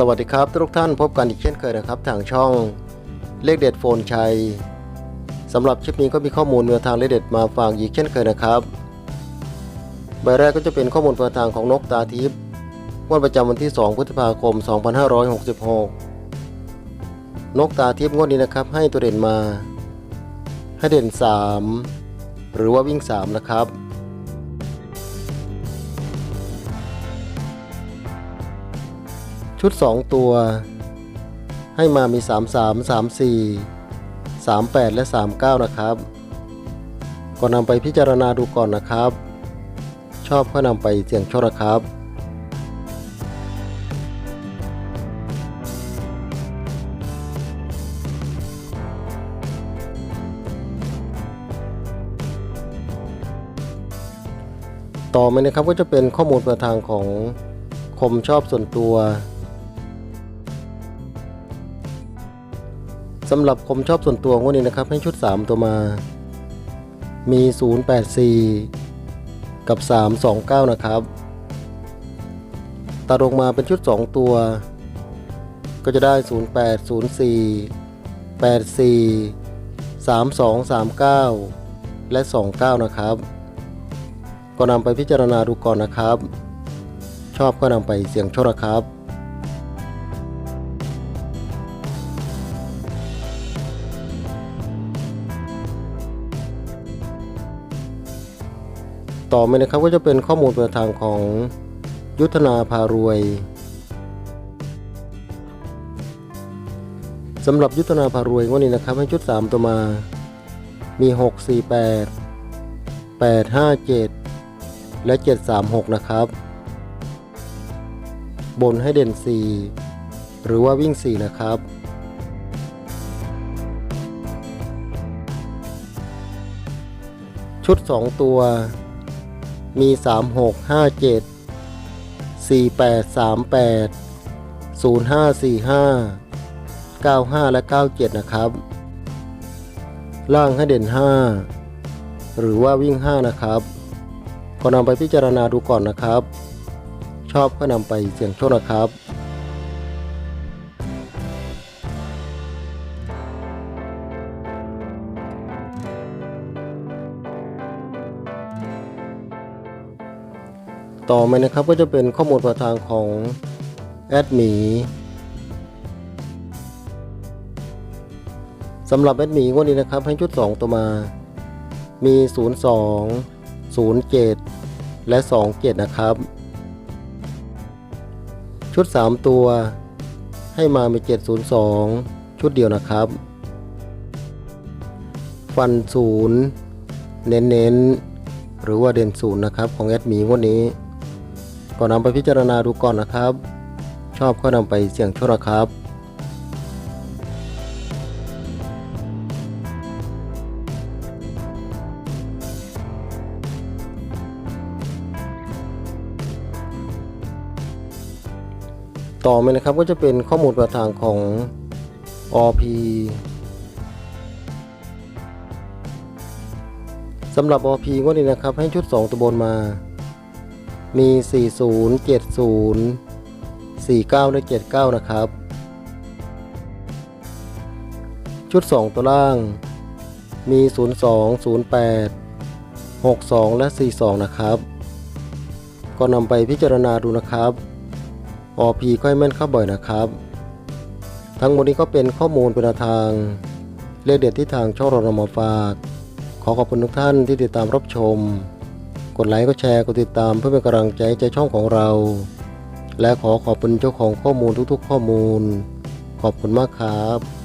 สวัสดีครับทุกท่านพบกันอีกเช่นเคยนะครับ ทางช่องเลขเด็ดโฟนชัยสำหรับคลิปนี้ก็มีข้อมูลแนวทางเลขเด็ดมาฝากอีกเช่นเคยนะครับใบแรกก็จะเป็นข้อมูลแนวทางของนกตาทิพย์งวดประจำวันที่ 2 พฤษภาคม 2566 นกตาทิพย์งวดนี้นะครับ ให้ตัวเด่นมา ให้เด่น 3 หรือว่าวิ่ง 3 นะครับ ชุด 2 ตัว ให้มามี 3 3 3 4 3 8 และ 3 9 นะครับ ก็นำไปพิจารณาดูก่อนนะครับ ชอบก็นำไปเสี่ยงโชคครับต่อมานะครับก็จะเป็นข้อมูลประทางของคมชอบส่วนตัว สำหรับคมชอบส่วนตัวงวดนี้นะครับ ให้ชุด 3 ตัวมา มี 084 กับ 329 นะครับตัดออกมาเป็นชุด 2 ตัว ก็จะได้ 08 04 84 32 39 และ 29 นะครับ ก็นำไปพิจารณาดูก่อนนะครับ ชอบก็นำไปเสี่ยงโชคนะครับ ต่อมานะครับก็จะเป็นข้อมูลประทางของยุทธนาพารวยสำหรับยุทธนาพารวยวันนี้นะครับให้ชุด 3 ตัวมา มี 648 857 และ 736 นะครับ บนให้เด่น 4 หรือว่าวิ่ง 4 นะครับชุด 2 ตัว มี 3657 4838 0545 95 และ 97 นะครับ ล่างให้เด่น 5 หรือว่าวิ่ง 5 นะครับก็นำไปพิจารณาดูก่อนนะครับ ชอบก็นำไปเสี่ยงโชคนะครับ ต่อมานะครับก็จะเป็นข้อมูลประทางของแอดมีสำหรับแอดมีงวันนี้นะครับให้ชุด 2 ตัวมา มี 02 07 และ 27 นะครับ ชุด 3 ตัว ให้มามี 702 ชุดเดียวนะครับ ฟันศูนย์เน้นๆหรือว่าเด่นศูนย์นะครับของแอดมีงวันนี้ ก็นำไปพิจารณาดูก่อนนะครับ ชอบก็นำไปเสี่ยงโชคนะครับต่อมานะครับก็จะเป็นข้อมูลประทางของ OP สำหรับ OP งวดนี้นะครับให้ชุด 2 ตัวบนมา มี 40 70 49 และ 79 นะครับ ชุด 2 ตัวล่าง มี 02 08 62 และ 42 นะครับ ก็นำไปพิจารณาดูนะครับออพีก็ให้แม่นเข้าบ่อยนะครับ ทั้งหมดนี้ก็เป็นข้อมูลเป็นแนวทาง เลขเด็ดที่ทางช่องเรานมาฝาก ขอขอบคุณทุกท่านที่ติดตามรับชม กดไลค์ก็แชร์กดติดตามเพื่อเป็นกำลังใจใจช่องของเรา และขอขอบคุณเจ้าของข้อมูลทุกๆ ข้อมูล ขอบคุณมากครับ